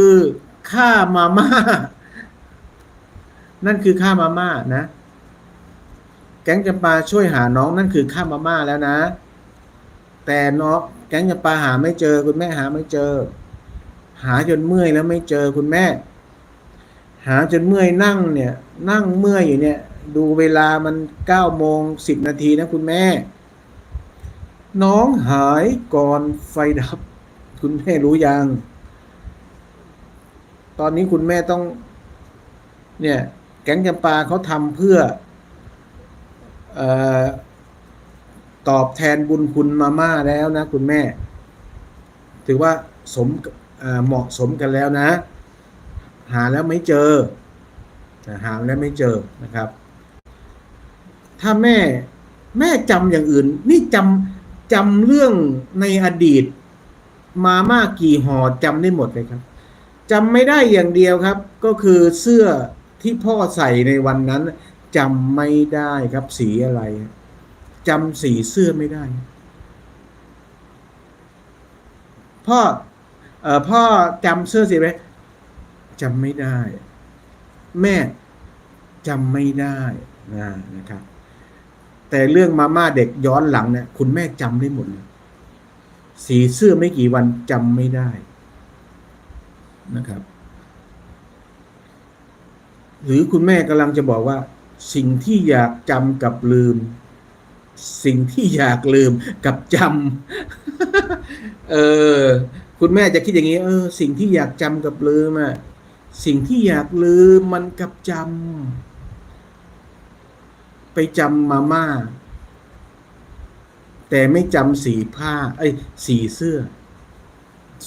คือค่ามาม่า นั่นคือค่ามาม่านะ แก๊งจำปาช่วยหาน้องนั่นคือค่ามาม่าแล้วนะ แต่น้องแก๊งจำปาหาไม่เจอ คุณแม่หาไม่เจอ หาจนเมื่อยแล้วไม่เจอคุณแม่ หาจนเมื่อยนั่งเนี่ย นั่งเมื่อยอยู่เนี่ย ดูเวลามันเก้าโมงสิบนาทีนะคุณแม่ น้องหายก่อนไฟดับ คุณแม่รู้ยัง ตอนนี้คุณแม่ต้อง เนี่ย แก๊งจำปาเขาทำเพื่อเออตอบแทนบุญคุณมาม่าแล้วนะ คุณแม่ ถือว่าสมเหมาะสมกันแล้วนะ หาแล้วไม่เจอ หาแล้วไม่เจอนะครับ ถ้าแม่แม่จำอย่างอื่น นี่จำจำเรื่องในอดีต มาม่ากี่ห่อจำได้หมดเลยครับ จำไม่ได้อย่างเดียวครับ ก็คือเสื้อที่พ่อใส่ในวันนั้นจำไม่ได้ครับสีอะไรจำสีเสื้อไม่ได้ พ่อเอ่อพ่อจำเสื้อสีอะไรจำไม่ได้ แม่จำไม่ได้นะนะครับ แต่เรื่องมาม่าเด็กย้อนหลังเนี่ยคุณแม่จำได้หมดเลยสีเสื้อไม่กี่วันจำไม่ได้ นะครับ หรือคุณแม่กำลังจะบอกว่า สิ่งที่อยากจำกับลืม สิ่งที่อยากลืมกับจำเออคุณแม่จะคิดอย่างนี้ เออ สิ่งที่อยากจำกับลืมอะสิ่งที่อยากลืมมันกับจำไปจำมาม่าแต่ไม่จำสีผ้า เอ้ยสีเสื้อ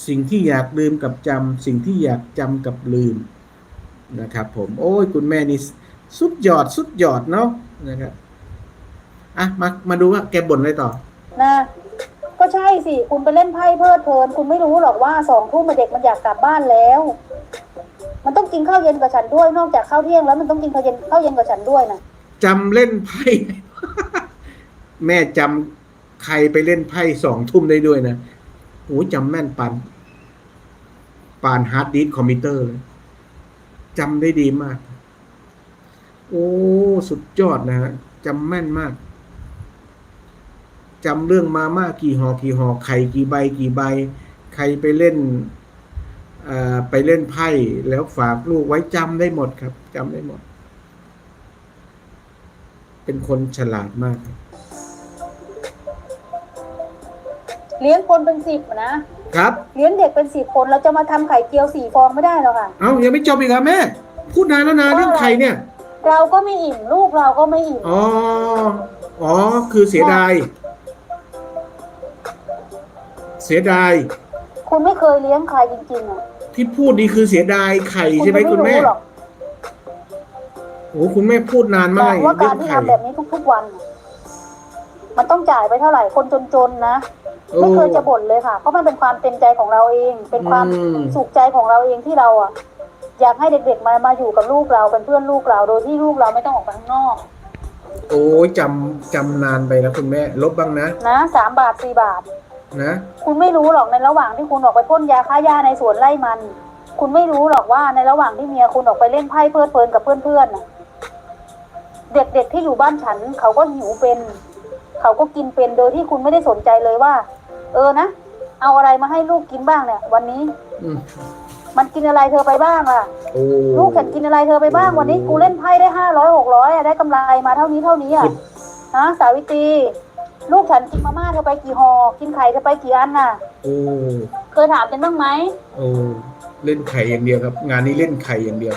สิ่งที่อยากลืมกับจำสิ่งที่อยากจำกับลืมนะครับ ผมโอ้ยคุณแม่นี่สุดยอดสุดยอดเนาะนะครับอะมามาดูว่าแกบ่นอะไรต่อนะก็ใช่สิคุณไปเล่นไพ่เพลิดเพลิน คุณไม่รู้หรอกว่าสองทุ่มเด็กมันอยากกลับบ้านแล้ว มันต้องกินข้าวเย็นกับฉันด้วย นอกจากข้าวเที่ยงแล้วมันต้องกินข้าวเย็นข้าวเย็นกับฉันด้วยนะจำเล่นไพ่แม่จำใครไปเล่นไพ่สองทุ่มได้ด้วยนะโอ้จำแม่นปันปานฮาร์ดดิสคอมพิวเตอร์เลยจำได้ดีมาก โอ้ สุดยอดนะฮะจำแม่นมากจำเรื่องมาม่ากี่หอกี่หอไข่กี่ใบกี่ใบ ใครไปเล่นไปเล่นไพ่แล้วฝากลูกไว้จำได้หมดครับจำได้หมด เป็นคนฉลาดมากครับ เลี้ยงคนเป็นสิบนะครับเลี้ยงเด็กเป็นสิบคนเราจะมาทำไข่เจียวสี่ฟองไม่ได้หรอกค่ะ เอ้ายังไม่จบอีกเหรอแม่ พูดนานแล้วนะเพราะอะไรเรื่องไข่เนี่ยเราก็ไม่อิ่มลูกเราก็ไม่อิ่ม อ๋ออ๋อคือเสียดาย เสียดายคุณไม่เคยเลี้ยงใครจริงๆอะที่พูดนี่คือเสียดายไข่คุณใช่ไหมจะคุณแม่รู้หรอกโอ้คุณแม่พูดนานบมาอกกว่าเรื่กาอรงที่ไข่ทำแบบนี้ทุกๆวันน่ะมันต้องจ่ายไปเท่าไหร่คนจนๆนะโอ้ ไม่เคยจะบ่นเลยค่ะ เพราะมันเป็นความเต็มใจของเราเอง เป็นความอืม สุขใจของเราเองที่เราอะอยากให้เด็กๆมามาอยู่กับลูกเราเป็นเพื่อนลูกเรา โดยที่ลูกเราไม่ต้องออกไปข้างนอก โอ้ยจำจำนานไปแล้วคุณแม่ ลบบ้างนะนะสามบาทสี่บาท นะ คุณไม่รู้หรอกในระหว่างที่คุณออกไปพ่นยาฆ่าหญ้าในสวนไร่มัน คุณไม่รู้หรอกว่าในระหว่างที่เมียคุณออกไปเล่นไพ่เพลิดเพลินกับเพื่อนๆน่ะเด็กๆที่อยู่บ้านฉัน เขาก็หิวเป็น เขาก็กินเป็นโดยที่คุณไม่ได้สนใจเลยว่า เออนะเอาอะไรมาให้ลูกกินบ้างเนี่ย วันนี้ อืมมันกินอะไรเธอไปบ้างล่ะ โอ้ลูกฉันกินอะไรเธอไปบ้างวันนี้ กูเล่นไพ่ได้ห้าร้อยหกร้อยได้กำไรมาเท่านี้เท่านี้อะฮะสาวิตรีลูกฉันกินมาม่าเธอไปกี่ห่อกินไข่เธอไปกี่อันน่ะ โอ้เคยถามฉันบ้างไหมโอ้เล่นไข่อย่างเดียวครับ งานนี้เล่นไข่อย่างเดียว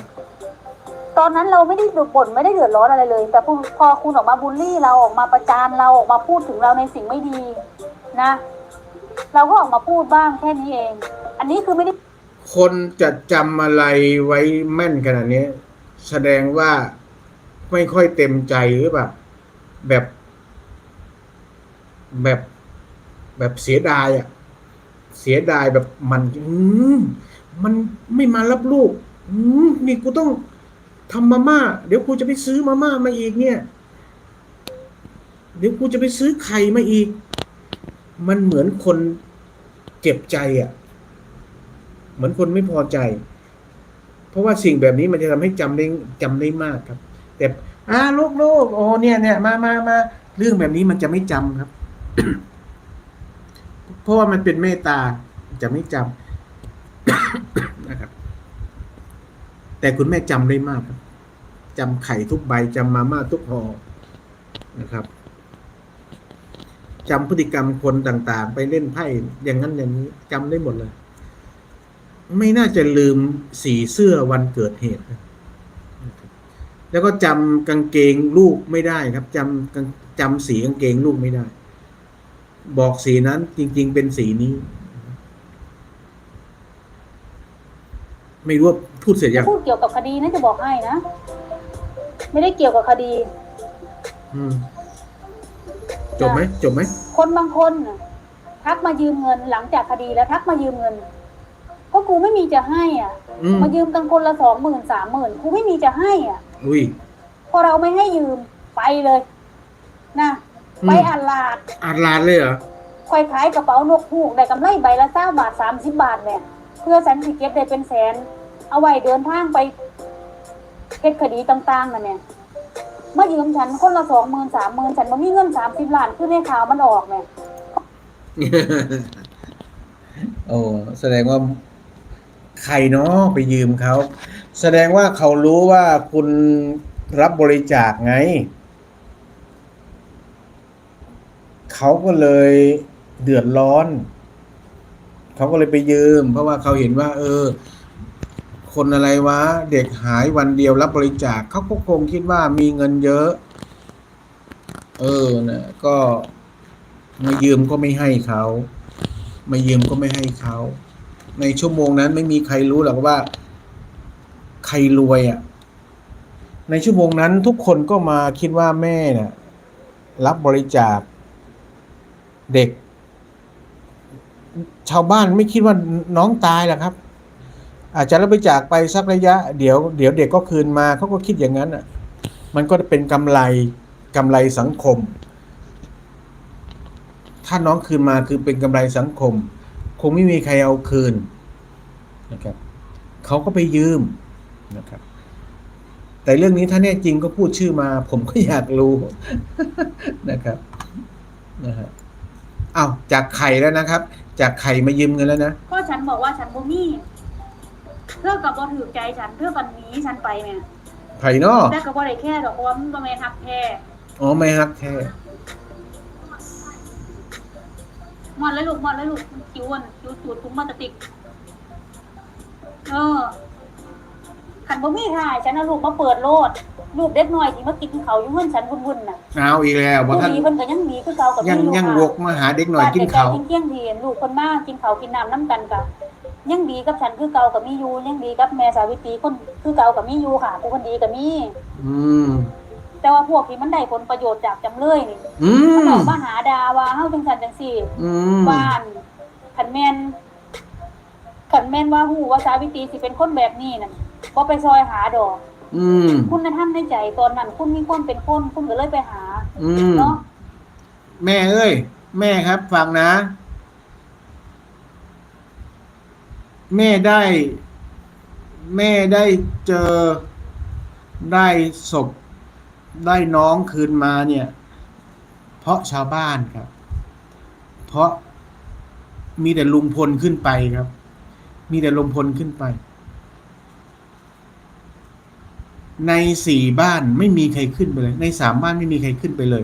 ตอนนั้นเราไม่ได้บ่นไม่ได้เดือดร้อนอะไรเลย แต่พอพอคุณออกมาบูลลี่เราออกมาประจานเราออกมาพูดถึงเราในสิ่งไม่ดี นะ เราก็ออกมาพูดบ้างแค่นี้เอง อันนี้คือไม่ได้คนจะจำอะไรไว้แม่นขนาดนี้ แสดงว่าไม่ค่อยเต็มใจหรือเปล่าแบบ แบบแบบเสียดายอะ เสียดายแบบมันอืมมันไม่มารับลูกอืมนี่กูต้องทำมาม่า เดี๋ยวกูจะไปซื้อมาม่ามาอีกเนี่ย เดี๋ยวกูจะไปซื้อไข่มาอีก มันเหมือนคนเจ็บใจอะ เหมือนคนไม่พอใจ เพราะว่าสิ่งแบบนี้มันจะทำให้จำได้จำได้มากครับ แต่อ่าลูกลูกโอ้เนี่ยเนี่ยมามามาเรื่องแบบนี้มันจะไม่จำครับ เพราะว่ามันเป็นเมตตาจะไม่จำนะครับ แต่คุณแม่จำได้มากครับจำไข่ทุกใบจำมาม่าทุกห่อนะครับ จำพฤติกรรมคนต่างๆ ไปเล่นไพ่อย่างนั้นอย่างนี้จำได้หมดเลย ไม่น่าจะลืมสีเสื้อวันเกิดเหตุนะนะครับแล้วก็จำกางเกงลูกไม่ได้ครับจำกางจำสีกางเกงลูกไม่ได้ บอกสีนั้นจริง ๆ เป็นสีนี้ ไม่รู้ว่าพูดเสร็จยังพูดเกี่ยวกับคดีนะจะบอกให้นะ ไม่ได้เกี่ยวกับคดี อืม จบไหมจบไหมคนบางคนน่ะทักมายืมเงินหลังจากคดีแล้วทักมายืมเงิน ก็กูไม่มีจะให้อะอืมมายืมกันคนละสองหมื่นสามหมื่นกูไม่มีจะให้อะอุ้ยพอเราไม่ให้ยืมไปเลยนะไปอัดลาดอ่านลานเลยเหรอคอยขายกระเป๋านกฮูกได้กำไรใบละเก้าบาทสามสิบบาทเนี่ยเพื่อฉันสิเก็บได้เป็นแสน เอาไว้เดินทางไปเฮ็ดคดีต่างๆน่ะเนี่ย มายืมฉันคนละสองหมื่นสามหมื่นฉันบ่มีเงินสามสิบล้านคือในข่าวมันออกเนี่ยโอ้แสดงว่าใครเนาะไปยืมเขา แสดงว่าเขารู้ว่าคุณรับบริจาคไง เขาก็เลยเดือดร้อน เขาก็เลยไปยืม เพราะว่าเขาเห็นว่า เออ คนอะไรวะ เด็กหายวันเดียวรับบริจาคเขาก็คงคิดว่ามีเงินเยอะ เออนะก็มายืมก็ไม่ให้เขามายืมก็ไม่ให้เขา ในชั่วโมงนั้นไม่มีใครรู้หรอกว่า ใครรวยอะ่ะ ในชั่วโมงนั้นทุกคนก็มาคิดว่าแม่น่ะรับบริจาคเด็ก ชาวบ้านไม่คิดว่าน้องตายหรอกครับ อาจจะรับบริจาคไปสักระยะเดี๋ยวเดี๋ยวเด็กก็คืนมาเขาก็คิดอย่างนั้นอะ มันก็เป็นกำไรกำไรสังคม ถ้าน้องคืนมาคือเป็นกำไรสังคม คงไม่มีใครเอาคืนนะครับเขาก็ไปยืมนะครับ แต่เรื่องนี้ถ้าแน่จริงก็พูดชื่อมา ผมก็อยากรู้นะครับนะฮะอ้าวจากไข่แล้วนะครับ จากไข่มายืมเงินแล้วนะก็ฉันบอกว่าฉันบ่มี เธอกับบ่ถือใจฉันเธอกันหนี้ฉันไปแม่ไผ่นอแต่ก็บ่ได้แค่ดอกเพราะว่ามันบ่แม่นฮักแท้อ๋อไม่ฮักแท้หมอนเลยลูกหมอนเลยลูกคิวอันคิวตูดถุงมาตะติกเออขันบ่มีถ่ายฉันเอาลูกมาเปิดโลดลูกเด็กน้อยที่มากินเขาวอยู่เฮือนฉันวุ่นๆน่ะเอาอีกแล้วผู้ว่าท่านดีเพิ่นก็ยังมีคือเก่ากับยังมีอยังค่ะวกมาหาเด็กหน่อยกินเขาวบ้ใกล้ๆเที่ยงๆที่เห็นลูกคนมากินเขาวกินน้ำน้ำกันกะ ยังดีกับฉันคือเก่ากับมีอยู่ยังดีกับแม่สาวิตรีคนคือเก่ากับมีอยู่ค่ะผู้คนดีกับมีอืม แต่ว่าพวกที่มันได้ผลประโยชน์จากจำเลยนี่อืมันม ออกมาหาดาว่าเฮาจังซั่นจังซี่อืม บ้านขันแม่นขันแม่นว่าฮู้ว่าสาวิตรีสิเป็นคนแบบนี้นั่นบ่ไปซอยหาดอก อืม คุณธรรมในใจตอนนั้นคุณมีความเป็นคนคุณก็เลยไปหาอืม เนาะแม่เอ้ย แม่ครับฟังนะ แม่ได้ แม่ได้เจอได้ศพได้น้องคืนมาเนี่ย เพราะชาวบ้านครับ เพราะมีแต่ลุงพลขึ้นไปครับ มีแต่ลุงพลขึ้นไป ในสี่บ้านไม่มีใครขึ้นไปเลย ในสามบ้านไม่มีใครขึ้นไปเลย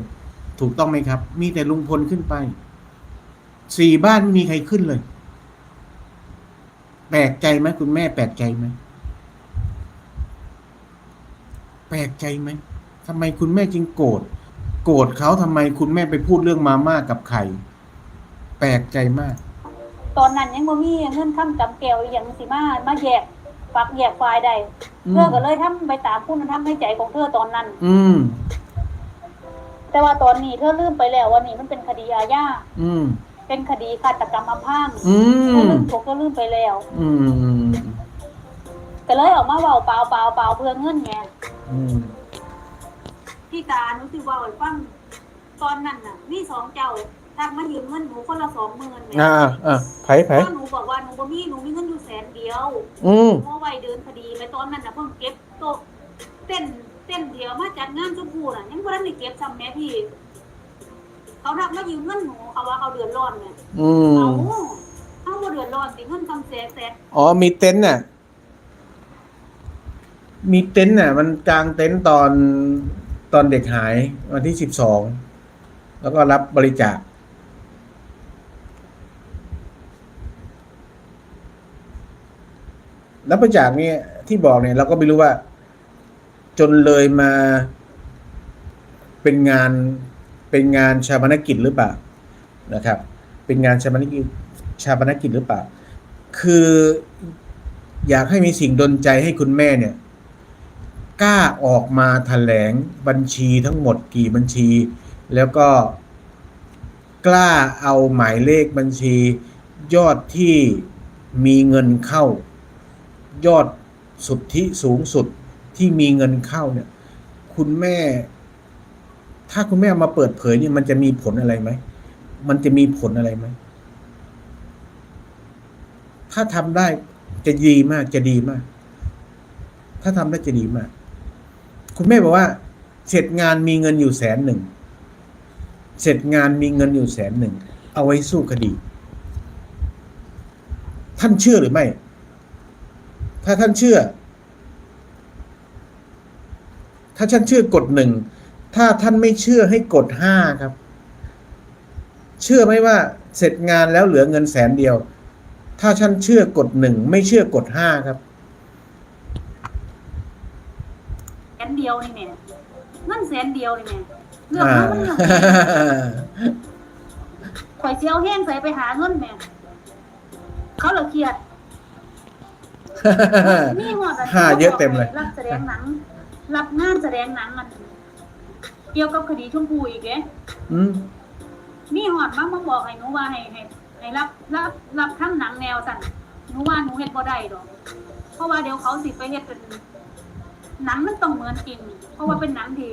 ถูกต้องไหมครับ มีแต่ลุงพลขึ้นไป สี่บ้านไม่มีใครขึ้นเลย แปลกใจไหมคุณแม่แปลกใจไหมแปลกใจไหมทำไมคุณแม่จึงโกรธโกรธเขาทำไมคุณแม่ไปพูดเรื่องมาม่ากับไข่แปลกใจมาก ตอนนั้นยังบ่มีเงินค้ำกำแก้วอหย่างสิมามาแยกฝักแยกฝ่ายใดอืเธอมก็เลยทำไปตามคุณธรรมในใจของเธอตอนนั้น อืม แต่ว่าตอนนี้เธอลืมไปแล้วว่านี่มันเป็นคดีอาญาอืม เป็นคดีฆาตกรรมอำพรางอืเธอมลืมถูกก็ลืมไปแล้ว อืมอืมก็เลยออกมาเว้าเปล่าเปล่าเปล่าเพื่อเงินไงอืมพี่ตาหนูสิเว้าให้ฟังตอนนั้นน่ะมีสองเจ้าททักมายืมเงินหนูคนละสองหมื่นเนี่ยอ่าอ่าไผไผเพราะหนูบอกว่าหนูบ่มีหนูมีเงินอยู่แสนเดียวอืมเมื่อวัยเดินพอดีไปตอนนั้นนะเพิ่งเก็บโต๊ะเต้นเต้นเดียวมาจัดงานชมพูน่ะยังบ่ได้ได้เก็บซ้ำแม่พี่ เขาทักมายืมเงินหนูเขาว่าเขาเดือดร้อนเนี่ยอืมเอาเอาบ่เดือดร้อนสิเงินทำแสนแสนอ๋อมีเต็นท์น่ะ มีเต็นท์น่ะ มันกลางเต็นท์ตอนตอนเด็กหายวันที่สิบสองแล้วก็รับบริจาครับบริจาคเนี่ยที่บอกเนี่ยเราก็ไม่รู้ว่า จนเลยมาเป็นงาน เป็นงานชาปนกิจหรือเปล่านะครับ เป็นงานชาปนกิจชาปนกิจหรือเปล่า คืออยากให้มีสิ่งดลใจให้คุณแม่เนี่ยกล้าออกมาแถลงบัญชีทั้งหมดกี่บัญชี แล้วก็กล้าเอาหมายเลขบัญชี ยอดที่มีเงินเข้า ยอดสุทธิสูงสุดที่มีเงินเข้าเนี่ย คุณแม่ ถ้าคุณแม่เอามาเปิดเผยเนี่ยมันจะมีผลอะไรไหม มันจะมีผลอะไรไหม ถ้าทำได้จะดีมาก จะดีมาก ถ้าทำได้จะดีมาก คุณแม่บอกว่า เสร็จงานมีเงินอยู่แสนหนึ่ง เสร็จงานมีเงินอยู่แสนหนึ่ง เอาไว้สู้คดี ท่านเชื่อหรือไม่ ถ้าท่านเชื่อ ถ้าท่านเชื่อกดหนึ่ง ถ้าท่านไม่เชื่อให้กดห้าครับ เชื่อไหมว่าเสร็จงานแล้วเหลือเงินแสนเดียว ถ้าท่านเชื่อกดหนึ่งไม่เชื่อกดห้าครับแสนเดียวนี่แม่เงินแสนเดียวนี่แม่เรื่องอ่ามันเรื่องข่อยสิเอาแห้งใส่ไปหาเงินแม่เขาเหลือเครียดนี่หอดนห้าเยอะเต็มเลยรับแสดงหนัง รับงานแสดงหนังมัน เกี่ยวกับคดีชมพูอีกเด้อืมนี่หอดมามาบอกให้หนูว่าให้ให้ให้รับรับรับทำหนังแนวสั่นหนูว่าหนูเฮ็ดบ่ได้ดอก เพราะว่าเดี๋ยวเขาสิไปเฮ็ดเป็นหนังมันต้องเหมือนจริง เพราะว่าเป็นหนังที่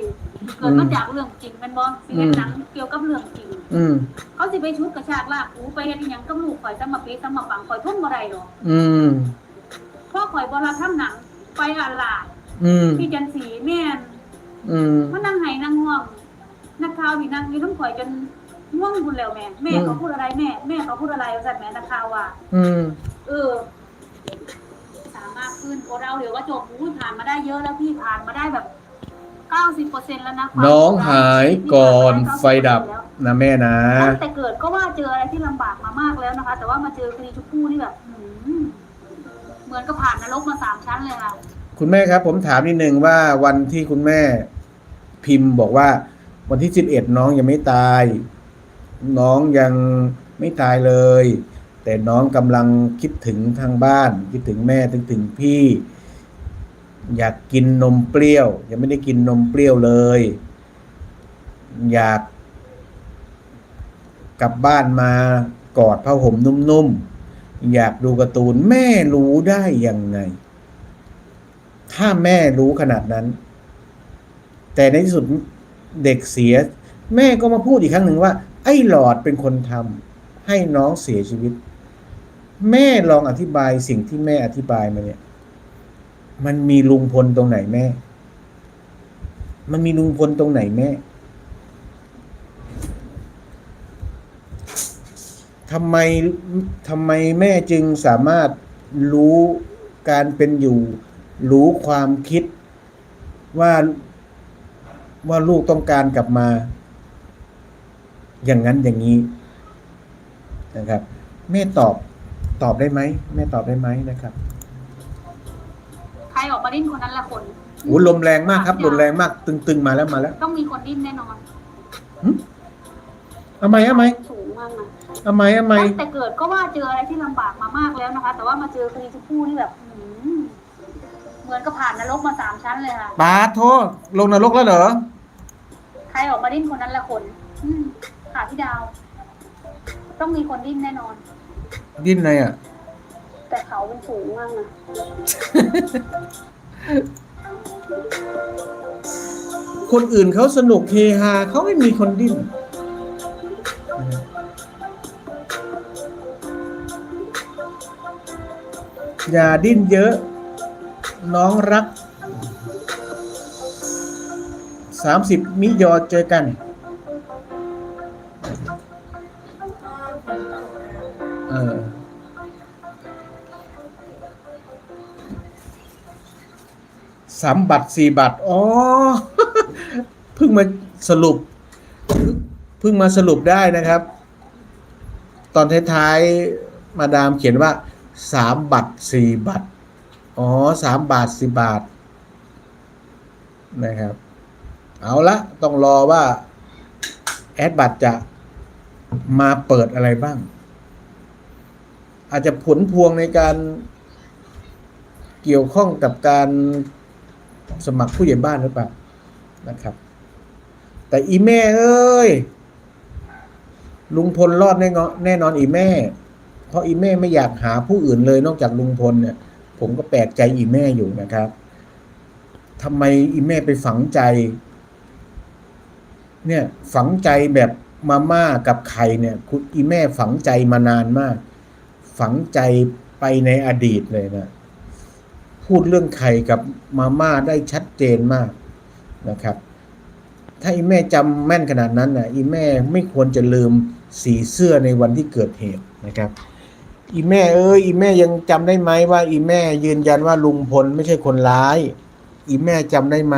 เกิดมาจากเรื่องจริงแมันบ่สิเฮ็ดหนังเกี่ยวกับเรื่องจริง อืมเขาสิไปชุดกระชากลากหูไปเฮ็ดอีหยังกับลูกข่อยซะมาปีซะมาฟังข่อยทนบ่ได้ดอกอืมเพราะข่อยบ่รับทำหนังไปอ่านลาดอืม พี่จันสีแม่น อืมมานั่งไห้นั่งง่วง นักข่าวนี่นั่งอยู่ทั้งข่อยจนง่วงพุ่นแล้วแม่ แม่อืมเขาพูดอะไรแม่ แม่เขาพูดอะไรว่าซั่นแม่นักข่าวว่า อืม เออ สามารถขึ้นโอเราเดี๋ยวว่าจบอุ้ยผ่านมาได้เยอะแล้วพี่ผ่านมาได้แบบเก้าสิบเปอร์เซ็นต์แล้วนะความน้องหายก่อนผ่ามาไฟดับ90%แล้วนะแม่นะ ตั้งแต่เกิดก็ว่าเจออะไรที่ลำบากมามากแล้วนะคะ แต่ว่ามาเจอคดีชุกคู่ที่แบบหืมเหมือนกับผ่านนรกมาสามชั้นเลยค่ะ คุณแม่ครับผมถามนิดนึงว่าวันที่คุณแม่พิมพ์บอกว่า วันที่สิบเอ็ดน้องยังไม่ตาย น้องยังไม่ตายเลย แต่น้องกำลังคิดถึงทางบ้าน คิดถึงแม่ถึงถึงพี่ อยากกินนมเปรี้ยว ยังไม่ได้กินนมเปรี้ยวเลย อยาก กลับบ้านมากอดผ้าห่มนุ่มๆอยากดูการ์ตูนแม่รู้ได้ยังไง ถ้าแม่รู้ขนาดนั้น แต่ในที่สุดเด็กเสีย แม่ก็มาพูดอีกครั้งหนึ่งว่า ไอ้หลอดเป็นคนทำให้น้องเสียชีวิต แม่ลองอธิบายสิ่งที่แม่อธิบายมาเนี่ย มันมีลุงพลตรงไหนแม่ มันมีลุงพลตรงไหนแม่ทำไมทำไมแม่จึงสามารถรู้การเป็นอยู่ รู้ความคิดว่าว่าลูกต้องการกลับมา อย่างนั้นอย่างนี้นะครับแม่ตอบตอบได้ไหมแม่ตอบได้ไหมนะครับ ใครออกมาดิ้นคนนั้นละคนโอ้ลมแรงมากครับลมแรงมาก ตึงๆมาแล้วมาแล้ว ต้องมีคนดิ้นแน่นอนเอาไหมเอาไหมสูงมากนะเอาไหมเอาไหมตั้งแต่เกิดก็ว่าเจออะไรที่ลำบากมามากแล้วนะคะ แต่ว่ามาเจอคดีชุกคู่ที่แบบหืม เหมือนก็ผ่านนรกมาสามชั้นเลยค่ะ บาสโทษ ลงนรกแล้วเหรอ ใครออกมาดิ้นคนนั้นละคนค่ะพี่ดาว ต้องมีคนดิ้นแน่นอน ดิ้นเลยอะ แต่เขาเป็นสูงมากนะคนอื่นเขาสนุกเฮฮาเขาไม่มีคนดิ้น อย่าดิ้นเยอะ น้องรักสามสิบมิยอเจอกัน เออสามบัตรสี่บัตรอ๋อเพิ่งมาสรุปเพิ่งมาสรุปได้นะครับ ตอนท้ายๆ มาดามเขียนว่าสามบัตรสี่บัตร อ๋อสามบาทสี่บาท นะครับ เอาละต้องรอว่า แอดบัตรจะมาเปิดอะไรบ้าง อาจจะผลพวงในการเกี่ยวข้องกับการสมัครผู้ใหญ่บ้านหรือเปล่านะครับ แต่อีแม่เอ้ย ลุงพลรอดแน่เงาะแน่นอนอีแม่ เพราะอีแม่ไม่อยากหาผู้อื่นเลยนอกจากลุงพลเนี่ย ผมก็แปลกใจอีแม่อยู่นะครับทำไมอีแม่ไปฝังใจ เนี่ยฝังใจแบบมาม่ากับไข่เนี่ยคุณอีแม่ฝังใจมานานมาก ฝังใจไปในอดีตเลยนะพูดเรื่องไข่กับมาม่าได้ชัดเจนมากนะครับ ถ้าอีแม่จำแม่นขนาดนั้นนะอีแม่ไม่ควรจะลืมสีเสื้อในวันที่เกิดเหตุนะครับ อีแม่เอ้ยอีแม่ยังจำได้ไหมว่า อีแม่ยืนยันว่าลุงพลไม่ใช่คนร้าย อีแม่จำได้ไหม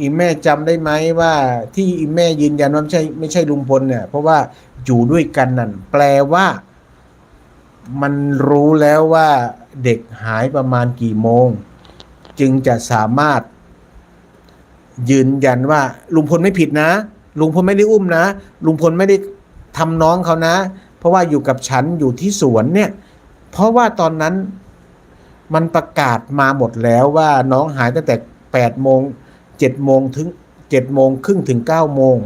อีแม่จำได้ไหมว่า ที่อีแม่ยืนยันว่าไม่ใช่ไม่ใช่ลุงพลเนี่ย เพราะว่าอยู่ด้วยกันนั่นแปลว่า มันรู้แล้วว่าเด็กหายประมาณกี่โมง จึงจะสามารถ ยืนยันว่า ลุงพลไม่ผิดนะ ลุงพลไม่ได้อุ้มนะ ลุงพลไม่ได้ ทำน้องเขานะ เพราะว่าอยู่กับฉันอยู่ที่สวนเนี่ย เพราะว่าตอนนั้นมันประกาศมาหมดแล้วว่าน้องหายตั้งแต่แปดโมงเจ็ดโมงถึงเจ็ดโมงครึ่งถึงเก้าโมง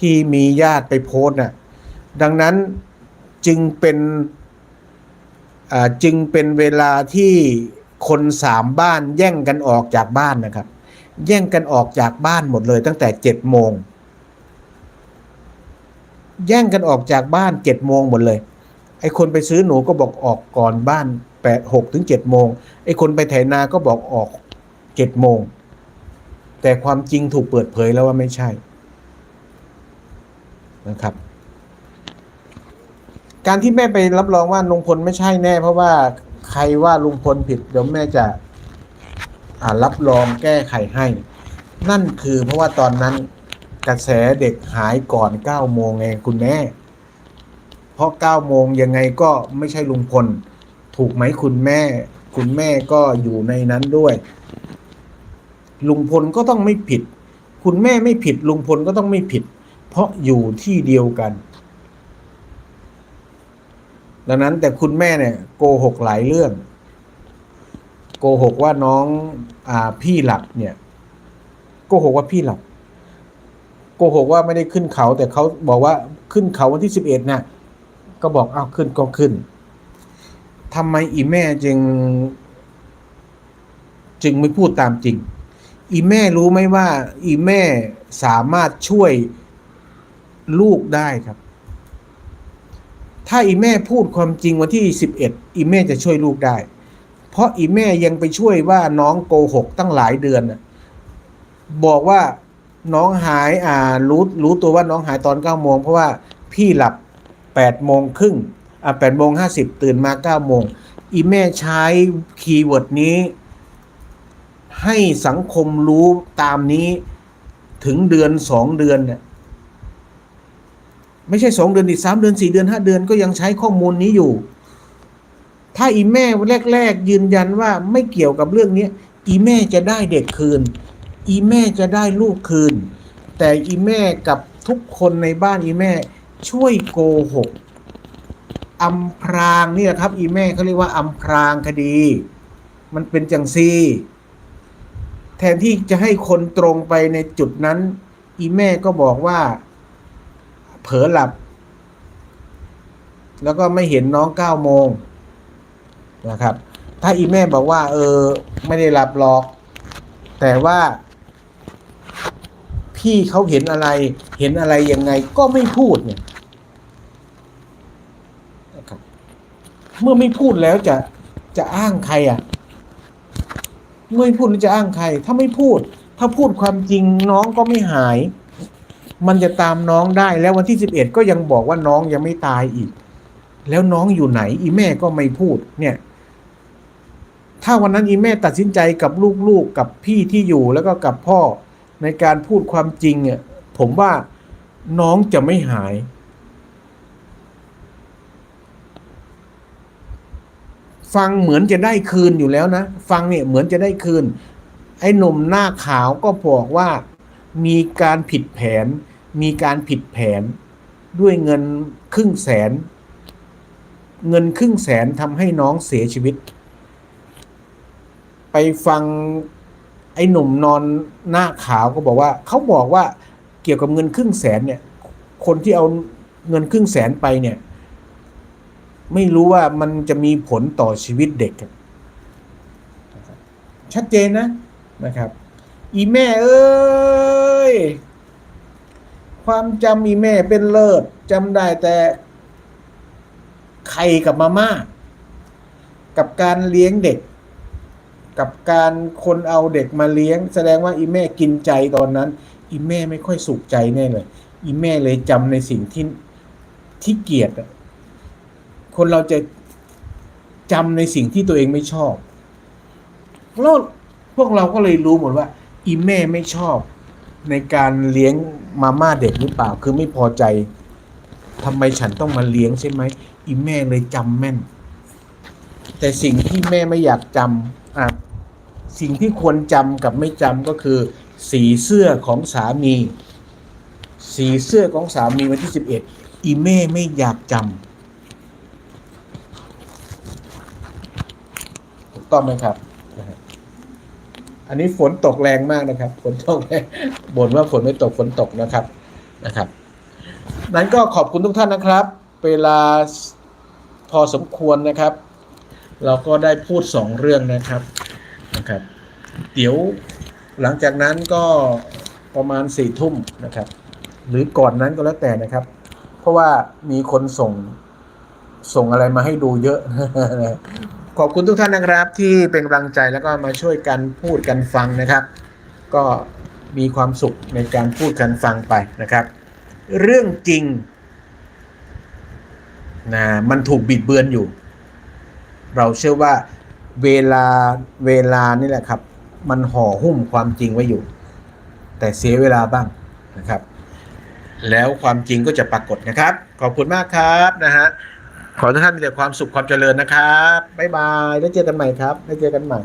ที่มีญาติไปโพสต์น่ะดังนั้นจึงเป็นจึงเป็นเวลาที่คนสามบ้านแย่งกันออกจากบ้านนะครับ แย่งกันออกจากบ้านหมดเลยตั้งแต่เจ็ดโมง แย่งกันออกจากบ้านเจ็ดโมงหมดเลย ไอ้คนไปซื้อหนูก็บอกออกก่อนบ้านแปดหกถึงเจ็ดโมงไอ้คนไปไถนาก็บอกออกเจ็ดโมง แต่ความจริงถูกเปิดเผยแล้วว่าไม่ใช่นะครับ การที่แม่ไปรับรองว่าลุงพลไม่ใช่แน่ เพราะว่าใครว่าลุงพลผิดเดี๋ยวแม่จะรับรองแก้ไขให้ นั่นคือเพราะว่าตอนนั้น กระแสเด็กหายก่อนเก้าโมงไงคุณแม่ เพราะเก้าโมงยังไงก็ไม่ใช่ลุงพล ถูกไหมคุณแม่ คุณแม่ก็อยู่ในนั้นด้วย ลุงพลก็ต้องไม่ผิด คุณแม่ไม่ผิด ลุงพลก็ต้องไม่ผิด เพราะอยู่ที่เดียวกัน ดังนั้นแต่คุณแม่เนี่ยโกหกหลายเรื่อง โกหกว่าน้องอพี่หลับเนี่ย โกหกว่าพี่หลับ กหกว่าไม่ได้ขึ้นเขา แต่เขาบอกว่าขึ้นเขาวันที่สิบเอ็ดนะก็บอกอ้าวขึ้นก็ขึ้นทำไมอีแม่จึง จึงไม่พูดตามจริง อีแม่รู้ไหมว่า อีแม่สามารถช่วยลูกได้ครับ ถ้าอีแม่พูดความจริงวันที่สิบเอ็ดอีแม่จะช่วยลูกได้ เพราะอีแม่ยังไปช่วยว่าน้องโกหกตั้งหลายเดือนนะบอกว่า น้องหายอ่ารู้รู้ตัวว่าน้องหายตอนเก้าโมงเพราะว่าพี่หลับแปดโมงครึ่งอ่าแปดโมงห้าสิบตื่นมาเก้าโมงอีแม่ใช้คีย์เวิร์ดนี้ ให้สังคมรู้ตามนี้ถึงเดือนสองเดือนเนี่ยไม่ใช่สองเดือนอีกสามเดือนสี่เดือนห้าเดือนก็ยังใช้ข้อมูลนี้อยู่ ถ้าอีแม่แรก ๆ ยืนยันว่าไม่เกี่ยวกับเรื่องนี้อีแม่จะได้เด็กคืน อีแม่จะได้ลูกคืน แต่อีแม่กับทุกคนในบ้านอีแม่ ช่วยโกหกอำพรางนี่แหละครับ อีแม่เขาเรียกว่าอำพรางคดี มันเป็นจังซีแทนที่จะให้คนตรงไปในจุดนั้น อีแม่ก็บอกว่า เผลอหลับ แล้วก็ไม่เห็นน้องเก้าโมงนะครับ ถ้าอีแม่บอกว่า เออ ไม่ได้หลับหรอก แต่ว่า พี่เขาเห็นอะไร เห็นอะไรยังไงก็ไม่พูดเนี่ยนะครับเมื่อไม่พูดแล้วจะจะอ้างใครอะ เมื่อไม่พูดแล้วจะอ้างใคร ถ้าไม่พูด ถ้าพูดความจริงน้องก็ไม่หาย มันจะตามน้องได้แล้ววันที่สิบเอ็ดก็ยังบอกว่าน้องยังไม่ตายอีก แล้วน้องอยู่ไหน อีแม่ก็ไม่พูด เนี่ย ถ้าวันนั้นอีแม่ตัดสินใจกับลูกๆกับพี่ที่อยู่แล้วก็กับพ่อ ในการพูดความจริงเนี่ยผมว่าน้องจะไม่หาย ฟังเหมือนจะได้คืนอยู่แล้วนะ ฟังเนี่ยเหมือนจะได้คืน ไอ้หนุ่มหน้าขาวก็บอกว่ามีการผิดแผน มีการผิดแผน ด้วยเงินครึ่งแสน เงินครึ่งแสนทำให้น้องเสียชีวิต ไปฟัง ไอ้หนุ่มนอนหน้าขาวก็บอกว่าเขาบอกว่าเกี่ยวกับเงินครึ่งแสนเนี่ย คนที่เอาเงินครึ่งแสนไปเนี่ย ไม่รู้ว่ามันจะมีผลต่อชีวิตเด็ก ชัดเจนนะนะครับ อีแม่เอ้ย ความจำอีแม่เป็นเลิศจำได้แต่ไข่กับมาม่ากับการเลี้ยงเด็ก กับการคนเอาเด็กมาเลี้ยง แสดงว่าอีแม่กินใจตอนนั้น อีแม่ไม่ค่อยสุขใจแน่เลยอีแม่เลยจำในสิ่งที่ที่เกลียดคนเราจะจำในสิ่งที่ตัวเองไม่ชอบแล้วพวกเราก็เลยรู้หมดว่า อีแม่ไม่ชอบในการเลี้ยงมาม่าเด็กหรือเปล่า คือไม่พอใจทำไมฉันต้องมาเลี้ยงใช่ไหมอีแม่เลยจำแม่น แต่สิ่งที่แม่ไม่อยากจำ อะสิ่งที่ควรจำกับไม่จำก็คือ สีเสื้อของสามี สีเสื้อของสามีวันที่สิบเอ็ดอีแม่ไม่อยากจำถูกต้องไหมครับ อันนี้ฝนตกแรงมากนะครับ ฝนตกแรงบ่นว่าฝนไม่ตกฝนตกนะครับนะครับ นั้นก็ขอบคุณทุกท่านนะครับ เวลาพอสมควรนะครับ เราก็ได้พูดสองเรื่องนะครับนะครับ เดี๋ยวหลังจากนั้นก็ประมาณสี่ทุ่มนะครับ หรือก่อนนั้นก็แล้วแต่นะครับ เพราะว่ามีคนส่งส่งอะไรมาให้ดูเยอะ ขอบคุณทุกท่านนะครับ ที่เป็นกำลังใจแล้วก็มาช่วยกันพูดกันฟังนะครับ ก็มีความสุขในการพูดกันฟังไปนะครับ เรื่องจริงนะมันถูกบิดเบือนอยู่ เราเชื่อว่าเวลาเวลานี่แหละครับ มันห่อหุ้มความจริงไว้อยู่ แต่เสียเวลาบ้างนะครับ แล้วความจริงก็จะปรากฏนะครับ ขอบคุณมากครับนะฮะขอให้ทุกท่านมีแต่ความสุขความเจริญนะครับบ๊ายบายแล้วเจอกันใหม่ครับแล้วเจอกันใหม่